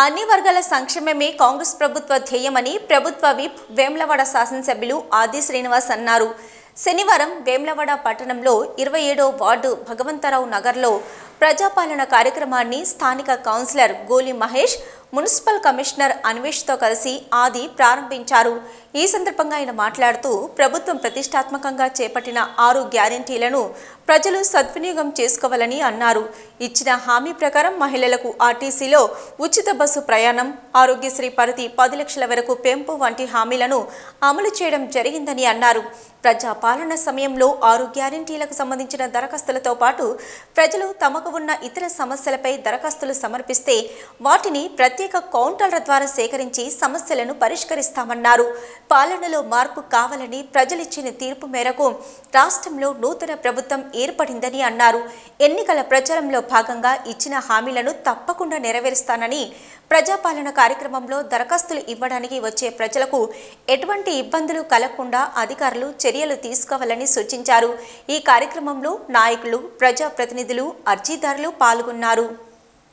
అన్ని వర్గాల సంక్షేమమే కాంగ్రెస్ ప్రభుత్వ ధ్యేయమని ప్రభుత్వ విప్ వేములవాడ శాసనసభ్యులు ఆది శ్రీనివాస్ అన్నారు. శనివారం వేములవాడ పట్టణంలో ఇరవై ఏడో వార్డు భగవంతరావు నగర్లో ప్రజాపాలన కార్యక్రమాన్ని స్థానిక కౌన్సిలర్ గోలి మహేష్ మున్సిపల్ కమిషనర్ అన్వేష్తో కలిసి ఆది ప్రారంభించారు. ఈ సందర్భంగా ఆయన మాట్లాడుతూ ప్రభుత్వం ప్రతిష్టాత్మకంగా చేపట్టిన ఆరు గ్యారంటీలను ప్రజలు సద్వినియోగం చేసుకోవాలని అన్నారు. ఇచ్చిన హామీ ప్రకారం మహిళలకు ఆర్టీసీలో ఉచిత బస్సు ప్రయాణం ఆరోగ్యశ్రీ పరిధి పది లక్షల వరకు పెంపు వంటి హామీలను అమలు చేయడం జరిగిందని అన్నారు. ప్రజా పాలన సమయంలో ఆరు గ్యారంటీలకు సంబంధించిన దరఖాస్తులతో పాటు ప్రజలు తమకు ఉన్న ఇతర సమస్యలపై దరఖాస్తులు సమర్పిస్తే వాటిని ప్రత్యేక ప్రత్యేక కౌంటర్ల ద్వారా సేకరించి సమస్యలను పరిష్కరిస్తామన్నారు. పాలనలో మార్పు కావాలని ప్రజలిచ్చిన తీర్పు మేరకు రాష్ట్రంలో నూతన ప్రభుత్వం ఏర్పడిందని అన్నారు. ఎన్నికల ప్రచారంలో భాగంగా ఇచ్చిన హామీలను తప్పకుండా నెరవేరుస్తానని ప్రజాపాలన కార్యక్రమంలో దరఖాస్తులు ఇవ్వడానికి వచ్చే ప్రజలకు ఎటువంటి ఇబ్బందులు కలగకుండా అధికారులు చర్యలు తీసుకోవాలని సూచించారు. ఈ కార్యక్రమంలో నాయకులు ప్రజాప్రతినిధులు అర్జీదారులు పాల్గొన్నారు.